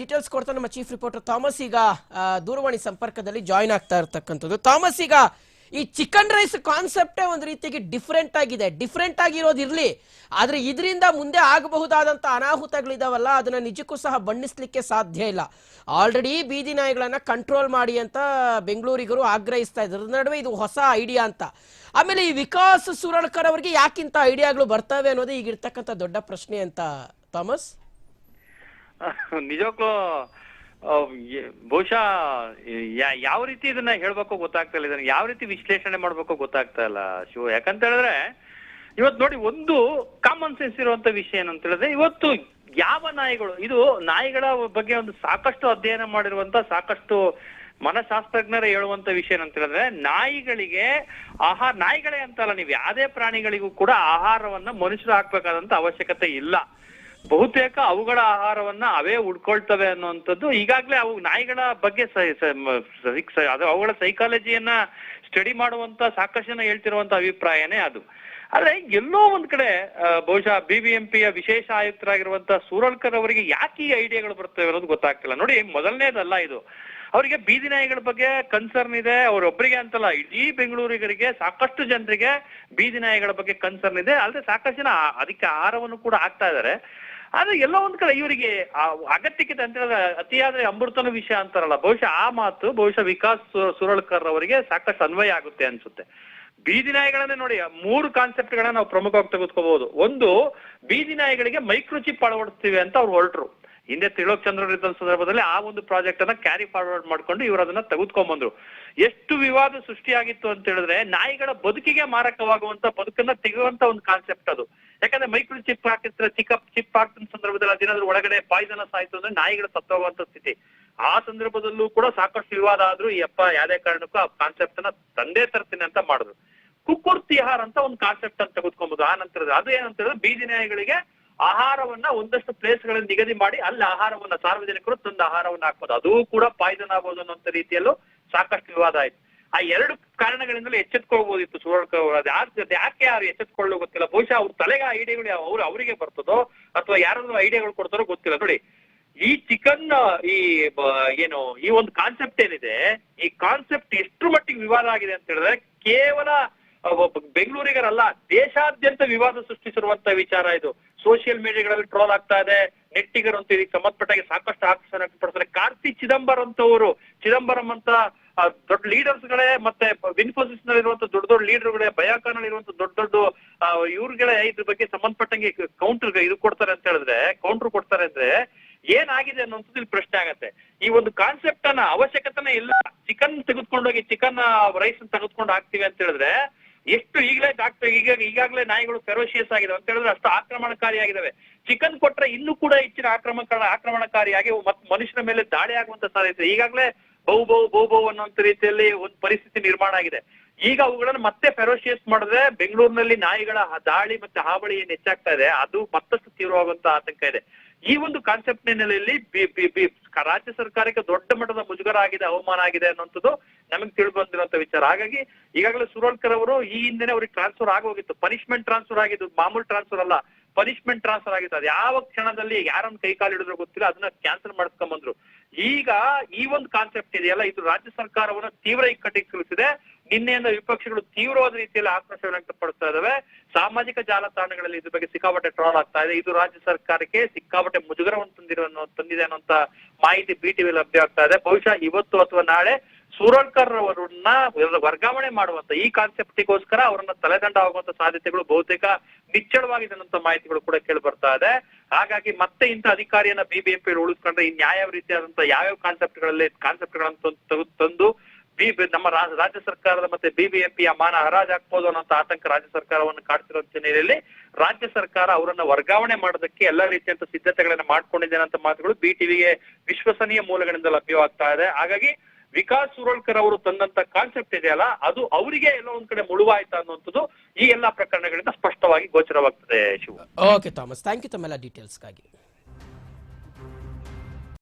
Details ಕೊಡ್ತಾ ನಮ್ಮ chief reporter Thomas. ಈಗ ದೂರವಾಣಿ ಸಂಪರ್ಕದಲ್ಲಿ ಜಾಯಿನ್ ಆಗ್ತಾ ಇರ್ತಕ್ಕಂಥದ್ದು. ಥಾಮಸ್, ಈಗ ಈ ಚಿಕನ್ ರೈಸ್ ಕಾನ್ಸೆಪ್ಟೇ ಒಂದು ರೀತಿಗೆ ಡಿಫ್ರೆಂಟ್ ಆಗಿದೆ. ಡಿಫ್ರೆಂಟ್ ಆಗಿರೋದು ಇರ್ಲಿ, ಆದ್ರೆ ಇದರಿಂದ ಮುಂದೆ ಆಗಬಹುದಾದಂಥ ಅನಾಹುತಗಳಿದಾವಲ್ಲ, ಅದನ್ನ ನಿಜಕ್ಕೂ ಸಹ ಬಣ್ಣಿಸ್ಲಿಕ್ಕೆ ಸಾಧ್ಯ ಇಲ್ಲ. ಆಲ್ರೆಡಿ ಬೀದಿ ನಾಯಿಗಳನ್ನು ಕಂಟ್ರೋಲ್ ಮಾಡಿ ಅಂತ ಬೆಂಗಳೂರಿಗರು ಆಗ್ರಹಿಸ್ತಾ ಇದ್ದಾರೆ ನಡುವೆ ಇದು ಹೊಸ ಐಡಿಯಾ ಅಂತ. ಆಮೇಲೆ ಈ ವಿಕಾಸ್ ಸುರಳ್ಕರ್ ಅವರಿಗೆ ಯಾಕಿಂತ ಐಡಿಯಾಗಳು ಬರ್ತವೆ ಅನ್ನೋದು ಈಗ ಇರ್ತಕ್ಕಂಥ ದೊಡ್ಡ ಪ್ರಶ್ನೆ ಅಂತ, ಥಾಮಸ್? ನಿಜಕ್ಕೂ ಬಹುಶಃ ಯಾವ ರೀತಿ ಇದನ್ನ ಹೇಳ್ಬೇಕು ಗೊತ್ತಾಗ್ತಾ ಇಲ್ಲ. ಇದನ್ನ ಯಾವ ರೀತಿ ವಿಶ್ಲೇಷಣೆ ಮಾಡ್ಬೇಕು ಗೊತ್ತಾಗ್ತಾ ಇಲ್ಲ ಶಿವ. ಯಾಕಂತ ಹೇಳಿದ್ರೆ ಇವತ್ತು ನೋಡಿ ಒಂದು ಕಾಮನ್ ಸೆನ್ಸ್ ಇರುವಂತ ವಿಷಯ ಏನಂತ ಹೇಳಿದ್ರೆ, ಇವತ್ತು ಯಾವ ನಾಯಿಗಳು, ಇದು ನಾಯಿಗಳ ಬಗ್ಗೆ ಒಂದು ಸಾಕಷ್ಟು ಅಧ್ಯಯನ ಮಾಡಿರುವಂತ, ಸಾಕಷ್ಟು ಮನಶಾಸ್ತ್ರಜ್ಞರ ಹೇಳುವಂತ ವಿಷಯ ಏನಂತ ಹೇಳಿದ್ರೆ, ನಾಯಿಗಳಿಗೆ ಆಹಾರ, ನಾಯಿಗಳೇ ಅಂತಲ್ಲ, ನೀವು ಯಾವುದೇ ಪ್ರಾಣಿಗಳಿಗೂ ಕೂಡ ಆಹಾರವನ್ನ ಮನುಷ್ಯರು ಹಾಕ್ಬೇಕಾದಂತ ಅವಶ್ಯಕತೆ ಇಲ್ಲ. ಬಹುತೇಕ ಅವುಗಳ ಆಹಾರವನ್ನ ಅವೇ ಉಡ್ಕೊಳ್ತವೆ ಅನ್ನುವಂಥದ್ದು ಈಗಾಗಲೇ ಅವು ನಾಯಿಗಳ ಬಗ್ಗೆ ಅದು ಅವುಗಳ ಸೈಕಾಲಜಿಯನ್ನ ಸ್ಟಡಿ ಮಾಡುವಂತ ಸಾಕಷ್ಟು ಹೇಳ್ತಿರುವಂತ ಅಭಿಪ್ರಾಯನೇ ಅದು. ಆದ್ರೆ ಎಲ್ಲೋ ಒಂದ್ ಕಡೆ ಬಹುಶಃ ಬಿಬಿಎಂಪಿಯ ವಿಶೇಷ ಆಯುಕ್ತರಾಗಿರುವಂತ ಸೂರಳ್ಕರ್ ಅವರಿಗೆ ಯಾಕೆ ಈ ಐಡಿಯಾಗಳು ಬರ್ತವೆ ಅನ್ನೋದು ಗೊತ್ತಾಗ್ತಿಲ್ಲ. ನೋಡಿ, ಮೊದಲನೇದಲ್ಲ ಇದು. ಅವರಿಗೆ ಬೀದಿ ನಾಯಿಗಳ ಬಗ್ಗೆ ಕನ್ಸರ್ನ್ ಇದೆ ಅವರೊಬ್ಬರಿಗೆ ಅಂತಲ್ಲ, ಇಡೀ ಬೆಂಗಳೂರಿಗರಿಗೆ ಸಾಕಷ್ಟು ಜನರಿಗೆ ಬೀದಿ ನಾಯಿಗಳ ಬಗ್ಗೆ ಕನ್ಸರ್ನ್ ಇದೆ. ಅಲ್ಲದೆ ಸಾಕಷ್ಟು ಜನ ಅದಕ್ಕೆ ಆಹಾರವನ್ನು ಕೂಡ ಹಾಕ್ತಾ ಇದ್ದಾರೆ. ಆದ್ರೆ ಎಲ್ಲ ಒಂದ್ ಕಡೆ ಇವರಿಗೆ ಆ ಅಗತ್ಯಕ್ಕಿಂತ ಅಂತ ಹೇಳಿದ್ರೆ ಅತಿಯಾದ್ರೆ ಅಮೃತನ ವಿಷಯ ಅಂತಾರಲ್ಲ, ಬಹುಶಃ ಆ ಮಾತು, ಬಹುಶಃ ವಿಕಾಸ್ ಸುರಳ್ಕರ್ ಅವರಿಗೆ ಸಾಕಷ್ಟು ಅನ್ವಯ ಆಗುತ್ತೆ ಅನ್ಸುತ್ತೆ. ಬೀದಿ ನಾಯಿಗಳನ್ನೇ ನೋಡಿ ಮೂರು ಕಾನ್ಸೆಪ್ಟ್ ಗಳನ್ನ ನಾವು ಪ್ರಮುಖವಾಗಿ ತೆಗೆದುಕೋಬಹುದು. ಒಂದು, ಬೀದಿ ನಾಯಿಗಳಿಗೆ ಮೈಕ್ರೋಚಿಪ್ ಅಳವಡಿಸ್ತೀವಿ ಅಂತ ಅವ್ರು ಹೊರಟರು. ಹಿಂದೆ ತ್ರಿಲೋಕ್ ಚಂದ್ರ ಇದ್ದ ಸಂದರ್ಭದಲ್ಲಿ ಆ ಒಂದು ಪ್ರಾಜೆಕ್ಟ್ ಅನ್ನ ಕ್ಯಾರಿ ಫಾರ್ವರ್ಡ್ ಮಾಡ್ಕೊಂಡು ಇವರು ಅದನ್ನ ತೆಗೆದುಕೊಂಡ್ಬಂದ್ರು ಎಷ್ಟು ವಿವಾದ ಸೃಷ್ಟಿಯಾಗಿತ್ತು ಅಂತ ಹೇಳಿದ್ರೆ, ನಾಯಿಗಳ ಬದುಕಿಗೆ ಮಾರಕವಾಗುವಂತ, ಬದುಕನ್ನ ತೆಗೆಯುವಂತ ಒಂದು ಕಾನ್ಸೆಪ್ಟ್ ಅದು. ಯಾಕಂದ್ರೆ ಮೈಕ್ರೋ ಚಿಪ್ ಹಾಕಿದ್ರೆ ಚಿಕ್ಕ ಚಿಪ್ ಹಾಕಿದ ಸಂದರ್ಭದಲ್ಲಿ ಅದೇನಾದ್ರೂ ಒಳಗಡೆ ಪಾಯ್ಸನಸ್ ಸಾಯ್ತು ಅಂದ್ರೆ ನಾಯಿಗಳು ಸತ್ತೋಗುವಂತ ಸ್ಥಿತಿ. ಆ ಸಂದರ್ಭದಲ್ಲೂ ಕೂಡ ಸಾಕಷ್ಟು ವಿವಾದ ಆದ್ರೂ ಈ ಅಪ್ಪ ಯಾವ್ದೇ ಕಾರಣಕ್ಕೂ ಆ ಕಾನ್ಸೆಪ್ಟ್ ಅನ್ನ ತಂದೆ ತರ್ತೀನಿ ಅಂತ ಮಾಡಿದ್ರು ಕುಕ್ಕುರ್ ತಿಹಾರ್ ಅಂತ ಒಂದು ಕಾನ್ಸೆಪ್ಟ್ ಅಂತ ತೆಗೆದುಕೊಬಹುದು ಆ ನಂತರದ ಅದು ಏನಂತ ಹೇಳಿದ್ರೆ ಬೀದಿ ನ್ಯಾಯಗಳಿಗೆ ಆಹಾರವನ್ನ ಒಂದಷ್ಟು ಪ್ಲೇಸ್ ಗಳನ್ನ ನಿಗದಿ ಮಾಡಿ ಅಲ್ಲಿ ಆಹಾರವನ್ನ ಸಾರ್ವಜನಿಕರು ತಂದು ಆಹಾರವನ್ನ ಹಾಕ್ಬೋದು. ಅದು ಕೂಡ ಪಾಯ್ಸನ್ ಆಗ್ಬೋದು ಅನ್ನೋಂತ ರೀತಿಯಲ್ಲೂ ಸಾಕಷ್ಟು ವಿವಾದ ಆಯ್ತು. ಆ ಎರಡು ಕಾರಣಗಳಿಂದಲೂ ಎಚ್ಚೆತ್ಕೊಳ್ಬೋದಿತ್ತು ಸುವರ್ಣಕ ಅವರು. ಅದು ಯಾಕೆ ಯಾರು ಎಚ್ಚೆತ್ಕೊಳ್ಳೋ ಗೊತ್ತಿಲ್ಲ. ಬಹುಶಃ ಅವ್ರ ತಲೆಗೆ ಆ ಐಡಿಯಾಗಳು ಯಾವ ಅವ್ರು ಅವರಿಗೆ ಬರ್ತದೋ ಅಥವಾ ಯಾರಾದ್ರೂ ಐಡಿಯಾಗಳು ಕೊಡ್ತಾರೋ ಗೊತ್ತಿಲ್ಲ. ನೋಡಿ, ಈ ಚಿಕನ್, ಈ ಏನು, ಈ ಒಂದು ಕಾನ್ಸೆಪ್ಟ್ ಏನಿದೆ, ಈ ಕಾನ್ಸೆಪ್ಟ್ ಎಷ್ಟು ಮಟ್ಟಿಗೆ ವಿವಾದ ಆಗಿದೆ ಅಂತ ಹೇಳಿದ್ರೆ ಕೇವಲ ಬೆಂಗಳೂರಿಗರಲ್ಲ, ದೇಶಾದ್ಯಂತ ವಿವಾದ ಸೃಷ್ಟಿಸಿರುವಂತ ವಿಚಾರ ಇದು. ಸೋಷಿಯಲ್ ಮೀಡಿಯಾಗಳಲ್ಲಿ ಟ್ರೋಲ್ ಆಗ್ತಾ ಇದೆ. ನೆಟ್ಟಿಗರು ಅಂತ ಇದಕ್ಕೆ ಸಂಬಂಧಪಟ್ಟಾಗಿ ಸಾಕಷ್ಟು ಆಕರ್ಷಣೆ ವ್ಯಕ್ತಪಡಿಸ್ತಾರೆ ಕಾರ್ತಿ ಚಿದಂಬರಂ ಅಂತವರು, ಚಿದಂಬರಂ ಅಂತ ದೊಡ್ಡ ಲೀಡರ್ಸ್ ಗಳೇ ಮತ್ತೆ ಇನ್ಫೋಸಿಸ್ ನಲ್ಲಿರುವಂತ ದೊಡ್ಡ ದೊಡ್ಡ ಲೀಡರ್ಗಳೇ ಬಯಾಕಾನ್ ಇರುವಂತ ದೊಡ್ಡ ದೊಡ್ಡ ಇವ್ರುಗಳೇ ಇದ್ರ ಬಗ್ಗೆ ಸಂಬಂಧಪಟ್ಟಂಗೆ ಕೌಂಟರ್ ಇದು ಕೊಡ್ತಾರೆ ಅಂತ ಹೇಳಿದ್ರೆ ಕೌಂಟರ್ ಕೊಡ್ತಾರೆ ಅಂದ್ರೆ ಏನಾಗಿದೆ ಅನ್ನೋಂಥದ್ದು ಇಲ್ಲಿ ಪ್ರಶ್ನೆ ಆಗತ್ತೆ. ಈ ಒಂದು ಕಾನ್ಸೆಪ್ಟ್ ಅನ್ನ ಅವಶ್ಯಕತೆನೇ ಇಲ್ಲ. ಚಿಕನ್ ತೆಗೆದುಕೊಂಡೋಗಿ ಚಿಕನ್ ರೈಸ್ ತೆಗೆದುಕೊಂಡು ಹಾಕ್ತಿವಿ ಅಂತ ಹೇಳಿದ್ರೆ ಎಷ್ಟು ಈಗಲೇ ಡಾಕ್ಟರ್ ಈಗ ಈಗಾಗಲೇ ನಾಯಿಗಳು ಫೆರೋಶಿಯಸ್ ಆಗಿದೆ ಅಂತ ಹೇಳಿದ್ರೆ ಅಷ್ಟು ಆಕ್ರಮಣಕಾರಿಯಾಗಿದ್ದಾವೆ ಚಿಕನ್ ಕೊಟ್ರೆ ಇನ್ನೂ ಕೂಡ ಹೆಚ್ಚಿನ ಆಕ್ರಮಣ ಆಕ್ರಮಣಕಾರಿಯಾಗಿ ಮತ್ ಮನುಷ್ಯರ ಮೇಲೆ ದಾಳಿ ಆಗುವಂತ ಸಾಧ್ಯತೆ ಈಗಾಗಲೇ ಬೌ ಬೌ ಬೌ ಬೌ ಅನ್ನುವಂತ ರೀತಿಯಲ್ಲಿ ಒಂದು ಪರಿಸ್ಥಿತಿ ನಿರ್ಮಾಣ ಆಗಿದೆ. ಈಗ ಅವುಗಳನ್ನು ಮತ್ತೆ ಫೆರೋಶಿಯಸ್ ಮಾಡಿದ್ರೆ ಬೆಂಗಳೂರಿನಲ್ಲಿ ನಾಯಿಗಳ ದಾಳಿ ಮತ್ತೆ ಹಾವಳಿ ಏನ್ ಹೆಚ್ಚಾಗ್ತಾ ಇದೆ, ಅದು ಮತ್ತಷ್ಟು ತೀವ್ರವಾಗುವಂತ ಆತಂಕ ಇದೆ. ಈ ಒಂದು ಕಾನ್ಸೆಪ್ಟ್ ಕ- ರಾಜ್ಯ ಸರ್ಕಾರಕ್ಕೆ ದೊಡ್ಡ ಮಟ್ಟದ ಮುಜುಗರ ಆಗಿದೆ ಅವಮಾನ ಆಗಿದೆ ಅನ್ನುವಂಥದ್ದು ನಮಗೆ ತಿಳಿದು ಬಂದಿರುವಂತ ವಿಚಾರ. ಹಾಗಾಗಿ ಈಗಾಗಲೇ ಸುರೋಲ್ಕರ್ ಅವರು ಈ ಹಿಂದೆನೆ ಅವ್ರಿಗೆ ಟ್ರಾನ್ಸ್ಫರ್ ಆಗೋಗಿತ್ತು. ಪನಿಷ್ಮೆಂಟ್ ಟ್ರಾನ್ಸ್ಫರ್ ಆಗಿದ್ದು, ಮಾಮೂಲು ಟ್ರಾನ್ಸ್ಫರ್ ಅಲ್ಲ ಪನಿಷ್ಮೆಂಟ್ ಟ್ರಾನ್ಸ್ಫರ್ ಆಗಿತ್ತು. ಅದು ಯಾವ ಕ್ಷಣದಲ್ಲಿ ಯಾರನ್ನ ಕೈ ಕಾಲು ಹಿಡಿದ್ರು ಗೊತ್ತಿಲ್ಲ, ಅದನ್ನ ಕ್ಯಾನ್ಸಲ್ ಮಾಡಿಸ್ಕೊಂಡ್ಬಂದ್ರು ಈಗ ಈ ಒಂದು ಕಾನ್ಸೆಪ್ಟ್ ಇದೆಯಲ್ಲ, ಇದು ರಾಜ್ಯ ಸರ್ಕಾರವನ್ನ ತೀವ್ರ ಇಕ್ಕಟ್ಟಿಗೆ ಸಿಲುಕಿಸಿದೆ ನಿನ್ನೆಯಿಂದ ವಿಪಕ್ಷಗಳು ತೀವ್ರವಾದ ರೀತಿಯಲ್ಲಿ ಆಕ್ರೋಶ ವ್ಯಕ್ತಪಡಿಸ್ತಾ ಇದಾವೆ. ಸಾಮಾಜಿಕ ಜಾಲತಾಣಗಳಲ್ಲಿ ಇದ್ರ ಬಗ್ಗೆ ಸಿಕ್ಕಾಪಟ್ಟೆ ಟ್ರಾಲ್ ಆಗ್ತಾ ಇದೆ. ಇದು ರಾಜ್ಯ ಸರ್ಕಾರಕ್ಕೆ ಸಿಕ್ಕಾಪಟ್ಟೆ ಮುಜುಗರವನ್ನು ತಂದಿರೋ ಅನ್ನೋ- ತಂದಿದೆ ಅನ್ನೋಂತ ಮಾಹಿತಿ ಬಿ ಟಿವಿ ಲಭ್ಯ ಆಗ್ತಾ ಇದೆ. ಬಹುಶಃ ಇವತ್ತು ಅಥವಾ ನಾಳೆ ಸೂರಣ್ಕರ್ ಅವರನ್ನ ವರ್ಗಾವಣೆ ಮಾಡುವಂತ ಈ ಕಾನ್ಸೆಪ್ಟಿಗೋಸ್ಕರ ಅವರನ್ನ ತಲೆದಂಡ ಆಗುವಂತ ಸಾಧ್ಯತೆಗಳು ಬಹುತೇಕ ನಿಚ್ಚಳವಾಗಿದೆ ಅನ್ನೋ ಮಾಹಿತಿಗಳು ಕೂಡ ಕೇಳಿ ಬರ್ತಾ ಇದೆ. ಹಾಗಾಗಿ ಮತ್ತೆ ಇಂಥ ಅಧಿಕಾರಿಯನ್ನ ಬಿಬಿಎಂಪಿ ಉಳಿಸ್ಕೊಂಡ್ರೆ ಈ ಯಾವ ರೀತಿಯಾದಂತ ಯಾವ್ಯಾವ ಕಾನ್ಸೆಪ್ಟ್ಗಳಲ್ಲಿ ಕಾನ್ಸೆಪ್ಟ್ ಗಳನ್ನ ತೆಗೆದು ತಂದು ಬಿ ನಮ್ಮ ರಾಜ್ಯ ಸರ್ಕಾರದ ಮತ್ತೆ ಬಿಬಿಎಂಪಿಯ ಮಾನ ಹರಾಜ್ ಹರಾಜಾಗ್ಬೋದು ಅನ್ನೋ ಆತಂಕ ರಾಜ್ಯ ಸರ್ಕಾರವನ್ನು ಕಾಡ್ತಿರೋ ಹಿನ್ನೆಲೆಯಲ್ಲಿ ರಾಜ್ಯ ಸರ್ಕಾರ ಅವರನ್ನ ವರ್ಗಾವಣೆ ಮಾಡೋದಕ್ಕೆ ಎಲ್ಲಾ ರೀತಿಯಂತ ಸಿದ್ಧತೆಗಳನ್ನ ಮಾಡ್ಕೊಂಡಿದೆ ಅಂತ ಮಾತುಗಳು ಬಿ ಟಿವಿಗೆ ವಿಶ್ವಸನೀಯ ಮೂಲಗಳಿಂದ ಲಭ್ಯವಾಗ್ತಾ ಇದೆ. ಹಾಗಾಗಿ ವಿಕಾಸ್ ಸುರಳ್ಕರ್ ಅವರು ತಂದಂತ ಕಾನ್ಸೆಪ್ಟ್ ಇದೆಯಲ್ಲ ಅದು ಅವರಿಗೆ ಎಲ್ಲ ಒಂದ್ ಕಡೆ ಮುಳುವಾಯ್ತಾ ಅನ್ನುವಂಥದ್ದು ಈ ಎಲ್ಲಾ ಪ್ರಕರಣಗಳಿಂದ ಸ್ಪಷ್ಟವಾಗಿ ಗೋಚರವಾಗ್ತದೆ Shiva. Okay Thomas thank you ತಮ್ಮೆಲ್ಲ ಡೀಟೇಲ್ಸ್ಗಾಗಿ